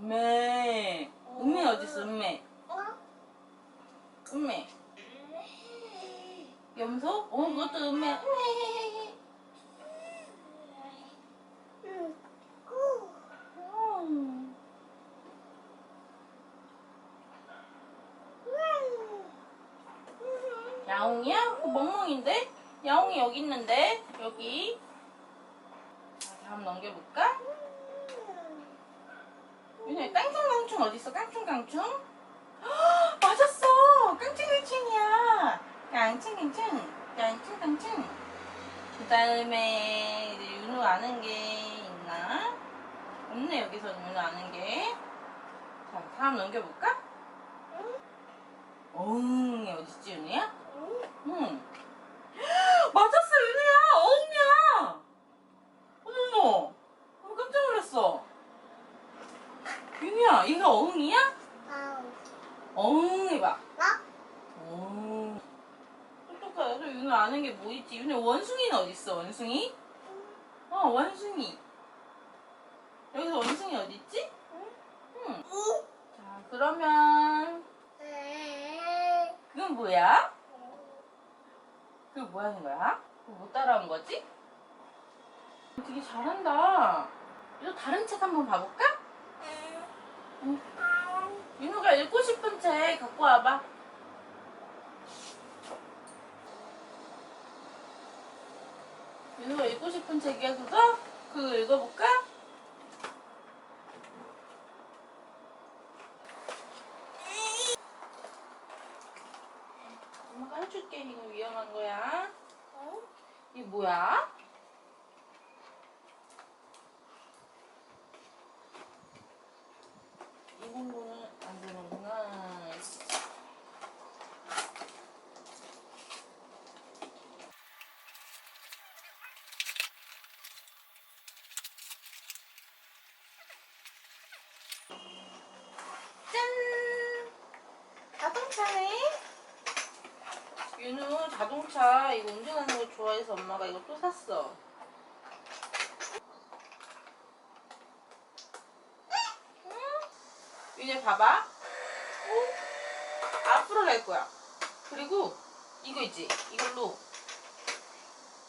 음메 음메 어디 있어? 어? 음메 음메 염소? 어 그것도 음메 음메 야옹이야? 그 멍멍인데? 야옹이 여기 있는데? 여기 다음 넘겨볼까? 윤혜 깡충깡충 어딨어? 깡충깡충? 헉, 맞았어! 깡충깡충이야! 깡충깡충! 깡충깡충! 그 다음에 이제 윤우 아는 게 있나? 없네 여기서 윤우 아는 게. 자 다음 넘겨볼까? 어흥이 어딨지 윤우야? 응. 맞았어 윤우야! 어흥이야! 어머머! 어머 깜짝 놀랐어. 윤우야 얘가 어흥이야? 어흥 해봐. 오. 똑똑하다. 저 윤우 아는 게 뭐 있지? 윤우 원숭이는 어딨어 원숭이? 어 원숭이. 여기서 원숭이 어딨지? 응. 자 그러면 그건 뭐야? 그거 뭐 하는 거야? 그거 뭐 따라온 거지? 되게 잘한다. 이거 다른 책 한번 봐볼까? 응. 윤우가 읽고 싶은 책 갖고 와봐. 윤우가 읽고 싶은 책이야 그거? 그거 읽어볼까? 엄마가 해줄게 이거 위험한 거야. 이게 뭐야? 이 공부는 안 되는구나. 짠! 자동차네? 윤우 자동차 이거 운전하는 거 좋아해서 엄마가 이거 또 샀어. 응? 윤우 봐봐. 어? 앞으로 갈 거야. 그리고 이거 있지? 이걸로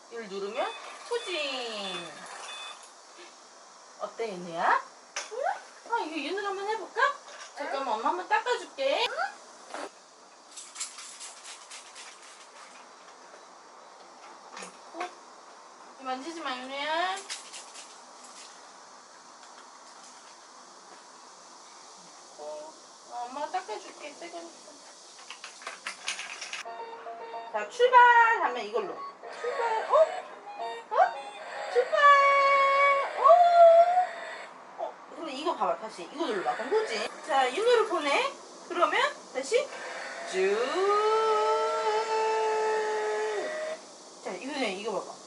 이걸 누르면 후진. 어때 윤우야? 아 이거 윤우 한번 해볼까? 잠깐만 엄마 한번 닦아줄게. 어? 만지지 마, 윤우야. 어, 어, 엄마가 닦아줄게, 새 거니까. 자, 출발 하면 이걸로. 출발, 어? 어? 출발! 어? 어, 그럼 이거 봐봐, 다시. 이거 눌러봐. 그럼 후지. 자, 윤우를 보내. 그러면 다시 쭉. 자, 이거, 이거 봐봐.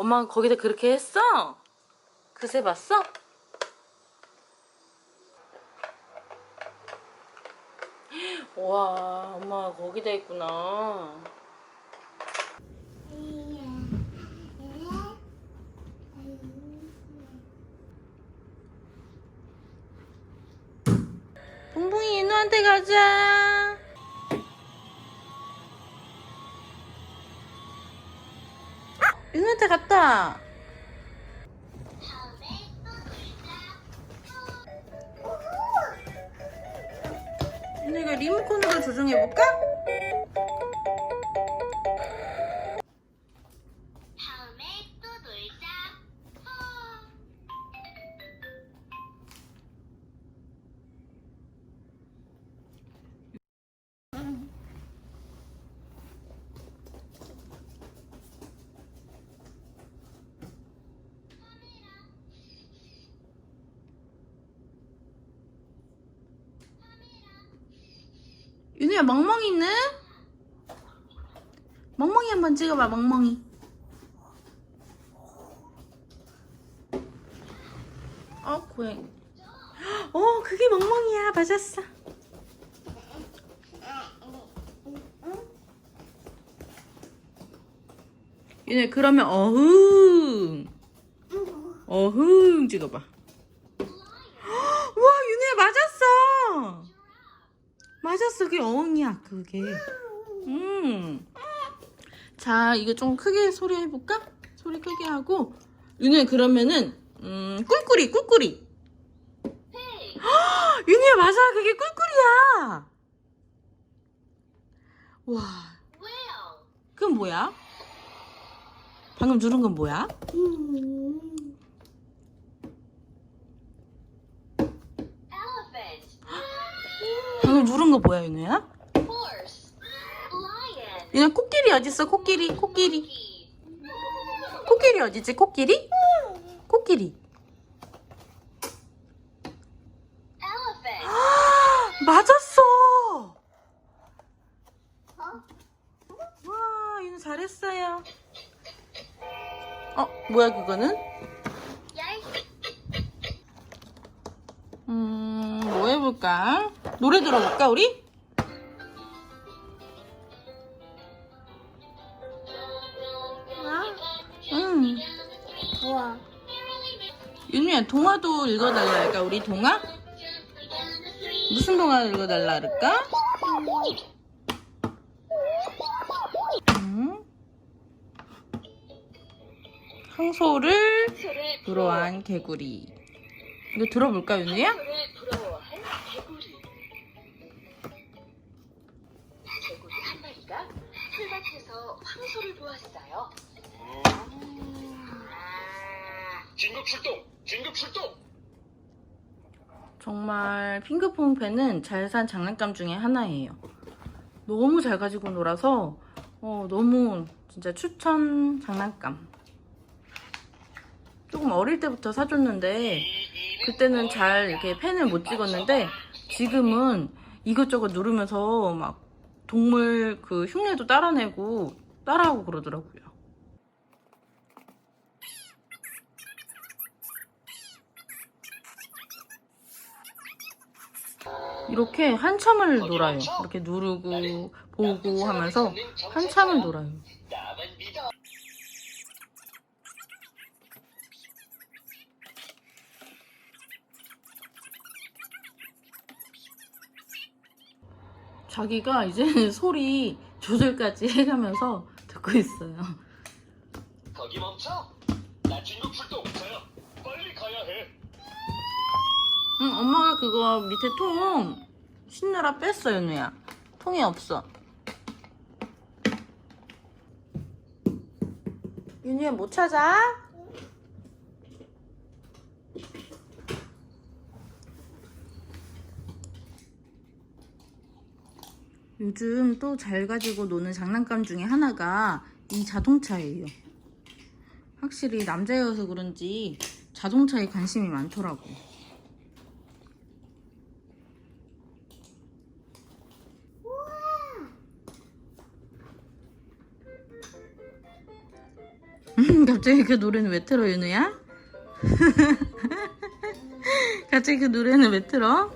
엄마가 거기다 그렇게 했어? 그새 봤어? 와, 엄마가 거기다 했구나. 붕붕이 인우한테 가자. 인우가 리모컨으로 조정해볼까? 윤우야 멍멍이 있네? 멍멍이 한번 찍어봐 멍멍이. 어 고양이 어 그게 멍멍이야. 맞았어. 윤우야 그러면 어흥. 어흥 찍어봐 와 윤우야 맞았어 맞았어 그게 어흥이야 그게 음 자, 이거 좀 크게 소리 해볼까? 소리 크게 하고. 윤우야, 그러면은, 음, 꿀꿀이, 꿀꿀이. 윤우야, 맞아. 그게 꿀꿀이야. 와. 그건 뭐야? 방금 누른 건 뭐야? 방금 누른 거 뭐야, 윤우야? 윤우야, 코끼리 어딨어, 코끼리, 코끼리. 코끼리 어딨지, 코끼리? 코끼리. Elephant. 맞았어! 어? 와, 윤우 잘했어요. 어, 뭐야, 그거는? 음, 뭐 해볼까? 노래 들어볼까, 우리? 응. 좋아. 윤우야, 동화도 읽어달라 할까, 우리 동화? 무슨 동화 읽어달라 할까? 음. 황소를 소를 부러워한 개구리. 이거 들어볼까, 윤우야? 풀밭에서 황소를 보았어요. 긴급 출동! 긴급 출동! 정말 핑크퐁패는 잘 산 장난감 중에 하나예요. 너무 잘 가지고 놀아서 어, 너무 진짜 추천 장난감. 조금 어릴 때부터 사줬는데 그때는 잘 이렇게 펜을 못 찍었는데 지금은 이것저것 누르면서 막 동물 그 흉내도 따라내고 따라하고 그러더라고요. 이렇게 한참을 놀아요. 이렇게 누르고 보고 하면서 한참을 놀아요. 자기가 이제 소리 조절까지 해가면서 듣고 있어요. 거기 멈춰! 나 긴급 출동! 자야, 빨리 가야 해! 응, 엄마가 그거 밑에 통 신느라 뺐어, 윤우야. 통이 없어. 윤우야, 못 찾아? 요즘 또 잘 가지고 노는 장난감 중에 하나가 이 자동차예요. 확실히 남자여서 그런지 자동차에 관심이 많더라고. 음, 갑자기 그 노래는 왜 틀어, 윤우야? 갑자기 그 노래는 왜 틀어?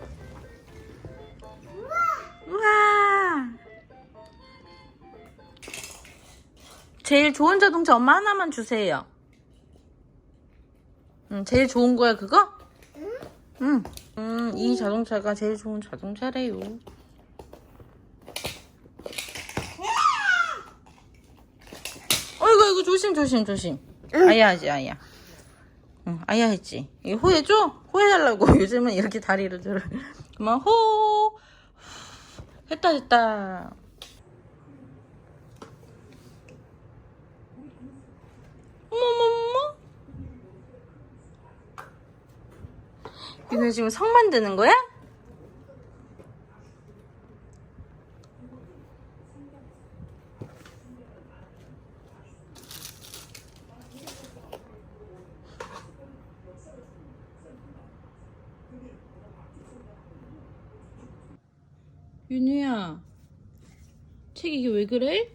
제일 좋은 자동차 엄마 하나만 주세요. 응, 제일 좋은 거야, 그거? 응. 음, 이 자동차가 제일 좋은 자동차래요. 어이구, 이거 조심, 조심, 조심. 아야 하지, 아야. 응, 아야 했지. 이거 호해줘? 호해달라고. 요즘은 이렇게 다리를 들어. 그만, 호. 했다, 됐다. 이거 지금 성 만드는 거야? 윤우야, 책 이게 왜 그래?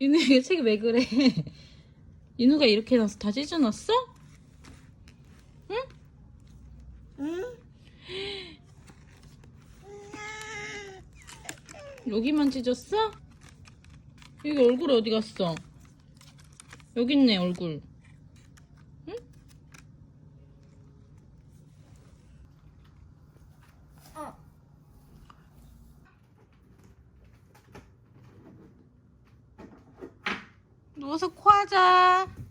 윤우야, 이거 책이 왜 그래? 윤우가 이렇게 해놔서 다 찢어놨어? 여기만 찢었어? 여기 얼굴 어디 갔어? 여기 있네, 얼굴. 누워서 코하자.